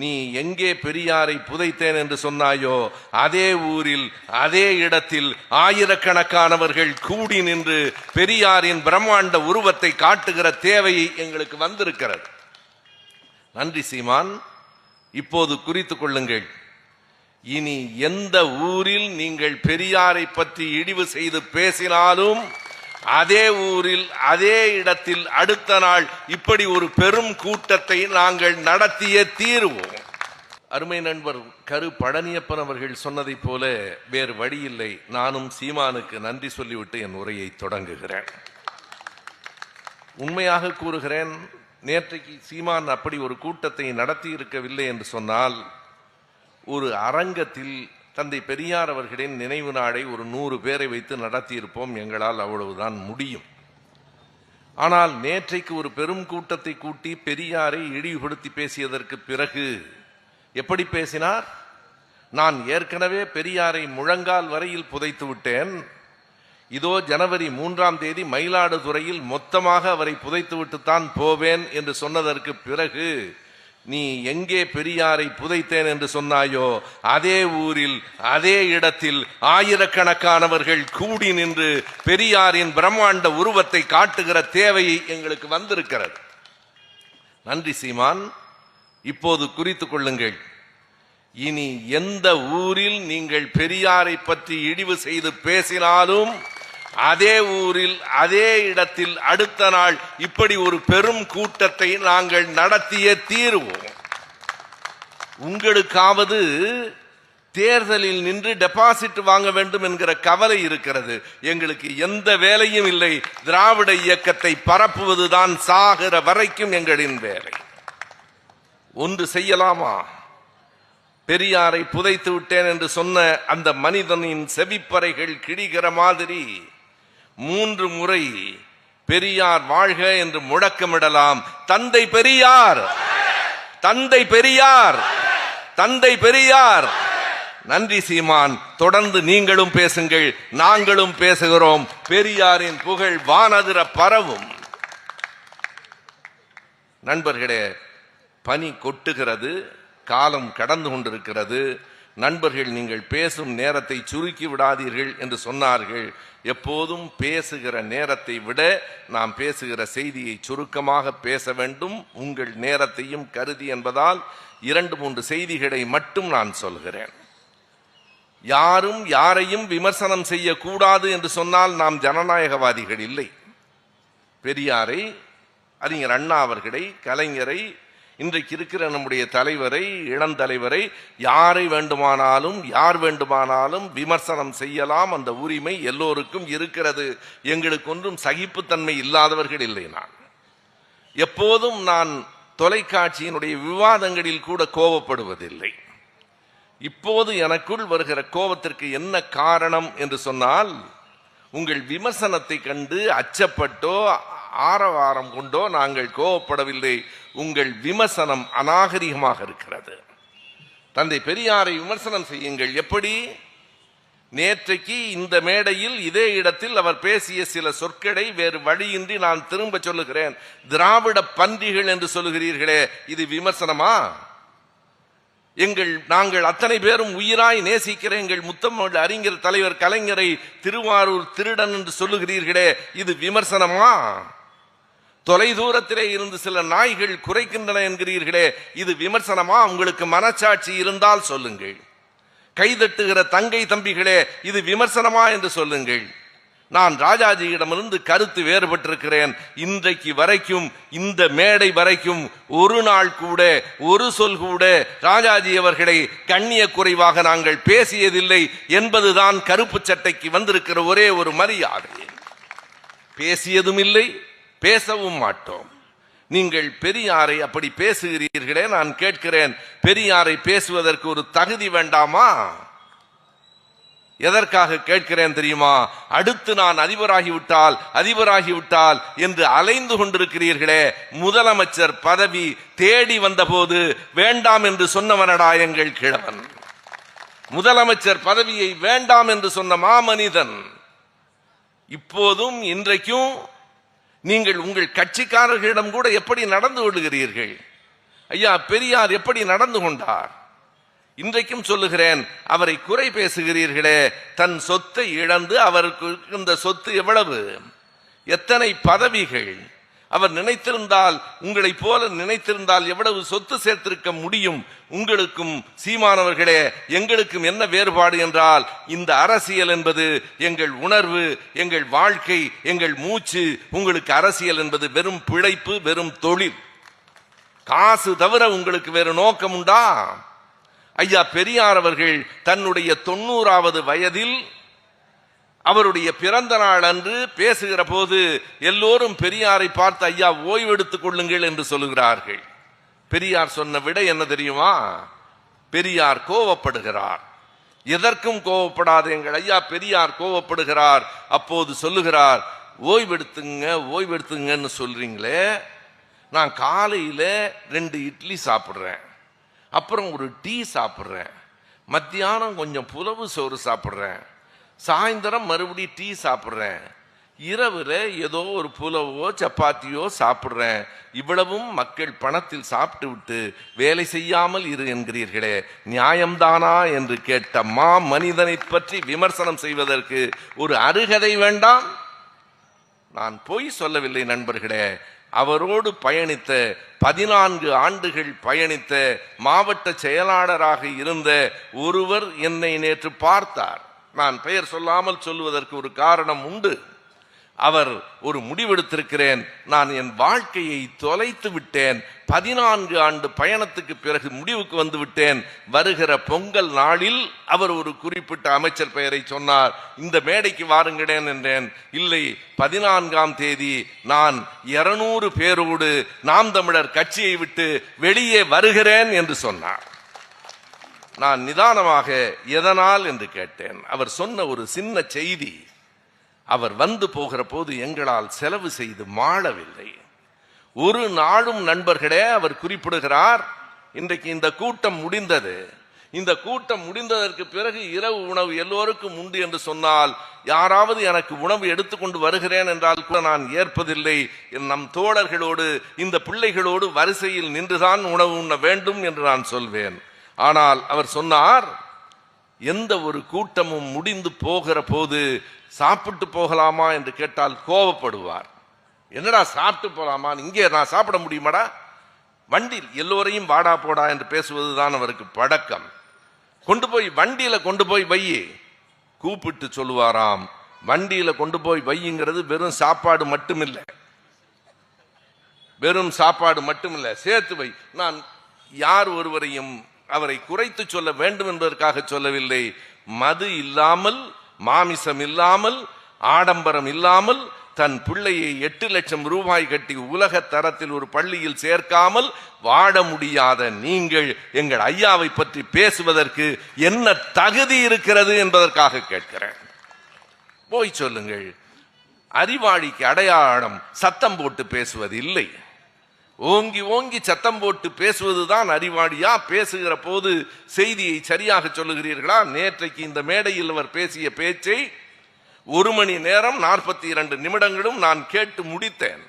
நீ எங்கே பெரியாரை புதைத்தேன் என்று சொன்னாயோ அதே ஊரில் அதே இடத்தில் ஆயிரக்கணக்கானவர்கள் கூடி நின்று பெரியாரின் பிரம்மாண்ட உருவத்தை காட்டுகிற தேவை எங்களுக்கு வந்திருக்கிறது. நன்றி சீமான். இப்போது குறித்து கொள்ளுங்கள். இனி எந்த ஊரில் நீங்கள் பெரியாரை பற்றி இழிவு செய்து பேசினாலும் அதே ஊரில் அதே இடத்தில் அடுத்த நாள் இப்படி ஒரு பெரும் கூட்டத்தை நாங்கள் நடத்திய தீர்வோம். அருமை நண்பர் கரு பழனியப்பன் அவர்கள் சொன்னதைப் போல வேறு வழியில்லை நானும் சீமானுக்கு நன்றி சொல்லிவிட்டு என் உரையை தொடங்குகிறேன். உண்மையாக கூறுகிறேன் நேற்றைக்கு சீமான் அப்படி ஒரு கூட்டத்தை நடத்தி இருக்கவில்லை என்று சொன்னால் ஒரு அரங்கத்தில் தந்தை பெரியார் அவர்களின் நினைவு நாளை ஒரு நூறு பேரை வைத்து நடத்தியிருப்போம். எங்களால் அவ்வளவுதான் முடியும். ஆனால் நேற்றைக்கு ஒரு பெரும் கூட்டத்தை கூட்டி பெரியாரை இழிவுபடுத்தி பேசியதற்கு பிறகு எப்படி பேசினார்? நான் ஏற்கனவே பெரியாரை முழங்கால் வரையில் புதைத்து விட்டேன். இதோ ஜனவரி மூன்றாம் தேதி மயிலாடுதுறையில் மொத்தமாக அவரை புதைத்துவிட்டுத்தான் போவேன் என்று சொன்னதற்கு பிறகு நீ எங்கே பெரியாரை புதைத்தேன் என்று சொன்னாயோ அதே ஊரில் அதே இடத்தில் ஆயிரக்கணக்கானவர்கள் கூடி நின்று பெரியாரின் பிரம்மாண்ட உருவத்தை காட்டுகிற தேவையை எங்களுக்கு வந்திருக்கிறது. நன்றி சீமான். இப்போது குறித்து கொள்ளுங்கள். இனி எந்த ஊரில் நீங்கள் பெரியாரை பற்றி இழிவு செய்து பேசினாலும் அதே ஊரில் அதே இடத்தில் அடுத்த நாள் இப்படி ஒரு பெரும் கூட்டத்தை நாங்கள் நடத்திய தீர்வோம். உங்களுக்காவது தேர்தலில் நின்று டெபாசிட் வாங்க வேண்டும் என்கிற கவலை இருக்கிறது. எங்களுக்கு எந்த வேலையும் இல்லை. திராவிட இயக்கத்தை பரப்புவதுதான் சாகிற வரைக்கும் எங்களின் வேலை. ஒன்று செய்யலாமா? பெரியாரை புதைத்து விட்டேன் என்று சொன்ன அந்த மனிதனின் செவிப்பறைகள் கிழிகிற மாதிரி மூன்று முறை பெரியார் வாழ்க என்று முழக்கமிடலாம். தந்தை பெரியார் தந்தை பெரியார் தந்தை பெரியார். நன்றி சீமான் தொடர்ந்து நீங்களும் பேசுங்கள் நாங்களும் பேசுகிறோம். பெரியாரின் புகழ் வானதிர பரவும். நண்பர்களே பனி கொட்டுகிறது காலம் கடந்து கொண்டிருக்கிறது. நண்பர்கள் நீங்கள் பேசும் நேரத்தை சுருக்கி விடாதீர்கள் என்று சொன்னார்கள். எப்போதும் பேசுகிற நேரத்தை விட நாம் பேசுகிற செய்தியை சுருக்கமாக பேச வேண்டும். உங்கள் நேரத்தையும் கருதி என்பதால் இரண்டு மூன்று செய்திகளை மட்டும் நான் சொல்கிறேன். யாரும் யாரையும் விமர்சனம் செய்யக்கூடாது என்று சொன்னால் நாம் ஜனநாயகவாதிகள் இல்லை. பெரியாரை அறிஞர் அண்ணா அவர்களை கலைஞரை இன்றைக்கு இருக்கிற நம்முடைய தலைவரை இளந்தலைவரை யாரை வேண்டுமானாலும் யார் வேண்டுமானாலும் விமர்சனம் செய்யலாம். அந்த உரிமை எல்லோருக்கும் இருக்கிறது. எங்களுக்கு ஒன்றும் சகிப்புத்தன்மை இல்லாதவர்கள் இல்லை நான். எப்போதும் நான் தொலைக்காட்சியினுடைய விவாதங்களில் கூட கோபப்படுவதில்லை. இப்போது எனக்குள் வருகிற கோபத்திற்கு என்ன காரணம் என்று சொன்னால் உங்கள் விமர்சனத்தை கண்டு அச்சப்பட்டோ ஆரவாரம் கொண்டோ நாங்கள் கோபப்படவில்லை உங்கள் விமர்சனம் அநாகரிகமாக இருக்கிறது. தந்தை பெரியாரை விமர்சனம் செய்யுங்கள். எப்படி? நேற்றைக்கு இந்த மேடையில் இதே இடத்தில் அவர் பேசிய சில சொற்களை வேறு வழியின்றி நான் திரும்ப சொல்லுகிறேன். திராவிட பன்றிகள் என்று சொல்லுகிறீர்களே இது விமர்சனமா? எங்கள் நாங்கள் அத்தனை பேரும் உயிராய் நேசிக்கிற எங்கள் முத்தமிழ் அறிஞர் தலைவர் கலைஞரை திருவாரூர் திருடன் என்று சொல்லுகிறீர்களே இது விமர்சனமா? தொலைதூரத்திலே இருந்து சில நாய்கள் குறைக்கின்றன என்கிறீர்களே இது விமர்சனமா? உங்களுக்கு மனச்சாட்சி இருந்தால் சொல்லுங்கள். கைதட்டுகிற தங்கை தம்பிகளே இது விமர்சனமா என்று சொல்லுங்கள். நான் ராஜாஜியிடமிருந்து கருத்து வேறுபட்டிருக்கிறேன். இன்றைக்கு வரைக்கும் இந்த மேடை வரைக்கும் ஒரு நாள் கூட ஒரு சொல் கூட ராஜாஜி அவர்களை கண்ணிய குறைவாக நாங்கள் பேசியதில்லை என்பதுதான் கருப்பு சட்டைக்கு வந்திருக்கிற ஒரே ஒரு மரியாதை. பேசியதும் இல்லை பேசவும் மாட்டோம். நீங்கள் பெரியாரை அப்படி பேசுகிறீர்களே நான் கேட்கிறேன். பெரியாரை பேசுவதற்கு ஒரு தகுதி வேண்டாமா? எதற்காக கேட்கிறேன் தெரியுமா? அடுத்து நான் அதிபராகிவிட்டால் அதிபராகிவிட்டால் என்று அலைந்து கொண்டிருக்கிறீர்களே முதலமைச்சர் பதவி தேடி வந்தபோது வேண்டாம் என்று சொன்னவனடா எங்கள் கிழவன். முதலமைச்சர் பதவியை வேண்டாம் என்று சொன்ன மாமனிதன். இப்போதும் இன்றைக்கும் நீங்கள் உங்கள் கட்சிக்காரர்களிடம் கூட எப்படி நடந்து கொள்கிறீர்கள் ஐயா பெரியார் எப்படி நடந்து கொண்டார்? இன்றைக்கும் சொல்லுகிறேன் அவரை குறை பேசுகிறீர்களே தன் சொத்தை இழந்து அவருக்கு இந்த சொத்து எவ்வளவு? எத்தனை பதவிகள்? அவர் நினைத்திருந்தால் உங்களைப் போல நினைத்திருந்தால் எவ்வளவு சொத்து சேர்த்திருக்க முடியும்? உங்களுக்கும் சீமானவர்களே எங்களுக்கும் என்ன வேறுபாடு என்றால் இந்த அரசியல் என்பது எங்கள் உணர்வு எங்கள் வாழ்க்கை எங்கள் மூச்சு உங்களுக்கு அரசியல் என்பது வெறும் பிழைப்பு வெறும் தொழில். காசு தவிர உங்களுக்கு வேறு நோக்கம் உண்டா ஐயா பெரியார் அவர்கள் தன்னுடைய தொண்ணூறாவது வயதில் அவருடைய பிறந்த நாள் அன்று பேசுகிற போது எல்லோரும் பெரியாரை பார்த்து ஐயா ஓய்வெடுத்துக் கொள்ளுங்கள் என்று சொல்லுகிறார்கள். பெரியார் சொன்ன விட என்ன தெரியுமா? பெரியார் கோவப்படுகிறார். எதற்கும் கோவப்படாத எங்கள் ஐயா பெரியார் கோவப்படுகிறார். அப்போது சொல்லுகிறார் ஓய்வெடுத்துங்க ஓய்வெடுத்துங்கன்னு சொல்றீங்களே. நான் காலையில ரெண்டு இட்லி சாப்பிட்றேன். அப்புறம் ஒரு டீ சாப்பிட்றேன். மத்தியானம் கொஞ்சம் புலவு சோறு சாப்பிட்றேன். சாயந்தரம் மறுபடியும் டீ சாப்பிட்றேன். இரவுல ஏதோ ஒரு புலவோ சப்பாத்தியோ சாப்பிட்றேன். இவ்வளவும் மக்கள் பணத்தில் சாப்பிட்டு விட்டு வேலை செய்யாமல் இரு என்கிறீர்களே நியாயம்தானா என்று கேட்ட மா மனிதனை பற்றி விமர்சனம் செய்வதற்கு ஒரு அருகதை வேண்டாம்? நான் போய் சொல்லவில்லை நண்பர்களே. அவரோடு பயணித்த பதினான்கு ஆண்டுகள் பயணித்த மாவட்ட செயலாளராக இருந்த ஒருவர் என்னை நேற்று பார்த்தார். நான் பெயர் சொல்லாமல் சொல்லுவதற்கு ஒரு காரணம் உண்டு. அவர் ஒரு முடிவெடுத்திருக்கிறேன். நான் என் வாழ்க்கையை தொலைத்து விட்டேன். பதினான்கு ஆண்டு பயணத்துக்கு பிறகு முடிவுக்கு வந்து விட்டேன். வருகிற பொங்கல் நாளில் அவர் ஒரு குறிப்பிட்ட அமைச்சர் பெயரை சொன்னார். இந்த மேடைக்கு வாருங்களேன் என்றேன். இல்லை பதினான்காம் தேதி நான் இருநூறு பேரோடு நாம் தமிழர் கட்சியை விட்டு வெளியே வருகிறேன் என்று சொன்னார். நான் நிதானமாக எதனால் என்று கேட்டேன். அவர் சொன்ன ஒரு சின்ன செய்தி. அவர் வந்து போகிற போது எங்களால் செலவு செய்து மாளவில்லை. ஒரு நாளும் நண்பர்களே அவர் குறிப்பிடுகிறார் இன்றைக்கு இந்த கூட்டம் முடிந்தது. இந்த கூட்டம் முடிந்ததற்கு பிறகு இரவு உணவு எல்லோருக்கும் உண்டு என்று சொன்னால் யாராவது எனக்கு உணவு எடுத்துக்கொண்டு வருகிறேன் என்றால் கூட நான் ஏற்பதில்லை. நம் தோழர்களோடு இந்த பிள்ளைகளோடு வரிசையில் நின்றுதான் உணவு உண்ண வேண்டும் என்று நான் சொல்வேன். ஆனால் அவர் சொன்னார் எந்த ஒரு கூட்டமும் முடிந்து போகிற போது சாப்பிட்டு போகலாமா என்று கேட்டால் கோபப்படுவார் என்னடா சாப்பிட்டு போகலாமா இங்கே நான் சாப்பிட முடியுமாடா? வண்டியில் எல்லோரையும் வாடா போடா என்று பேசுவதுதான் அவருக்கு பழக்கம். கொண்டு போய் வண்டியில் கொண்டு போய் வையி கூப்பிட்டு சொல்லுவாராம் வண்டியில் கொண்டு போய் வையுங்கிறது வெறும் சாப்பாடு மட்டுமில்லை. வெறும் சாப்பாடு மட்டுமில்லை சேர்த்து வை. நான் யார் ஒருவரையும் அவரை குறைத்து சொல்ல வேண்டும் என்பதற்காக சொல்லவில்லை. மது இல்லாமல் மாமிசம் இல்லாமல் ஆடம்பரம் இல்லாமல் தன் பிள்ளையை எட்டு லட்சம் ரூபாய் கட்டி உலக தரத்தில் ஒரு பள்ளியில் சேர்க்காமல் வாழ முடியாத நீங்கள் எங்கள் ஐயாவை பற்றி பேசுவதற்கு என்ன தகுதி இருக்கிறது என்பதற்காக கேட்கிறேன். போய் சொல்லுங்கள். அறிவாளிக்கு அடையாளம் சத்தம் போட்டு பேசுவது இல்லை ஓங்கி ஓங்கி சத்தம் போட்டு பேசுவதுதான் அறிவாளியா? பேசுகிற போது செய்தியை சரியாக சொல்லுகிறீர்களா? நேற்றைக்கு இந்த மேடையில் அவர் பேசிய பேச்சை ஒரு மணி நேரம் நாற்பத்தி இரண்டு நிமிடங்களும் நான் கேட்டு முடித்தேன்.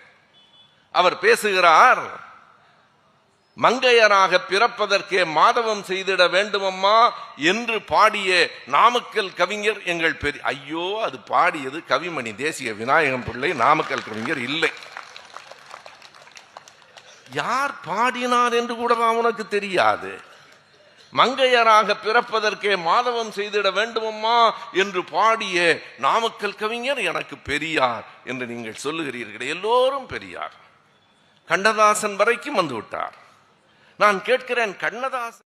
அவர் பேசுகிறார் மங்கையராக பிறப்பதற்கே மாதவம் செய்திட வேண்டுமம்மா? என்று பாடிய நாமக்கல் கவிஞர் எங்கள் பெரிய ஐயோ அது பாடியது கவிமணி தேசிய விநாயகம் பிள்ளை நாமக்கல் கவிஞர் இல்லை. யார் பாடினார் என்று கூட உனக்கு தெரியாது? மங்கையராக பிறப்பதற்கே மாதவம் செய்திட வேண்டுமம்மா என்று பாடிய நாமக்கல் கவிஞர் எனக்கு பெரியார் என்று நீங்கள் சொல்லுகிறீர்கள். எல்லோரும் பெரியார். கண்ணதாசன் வரைக்கும் வந்து விட்டார். நான் கேட்கிறேன் கண்ணதாசன்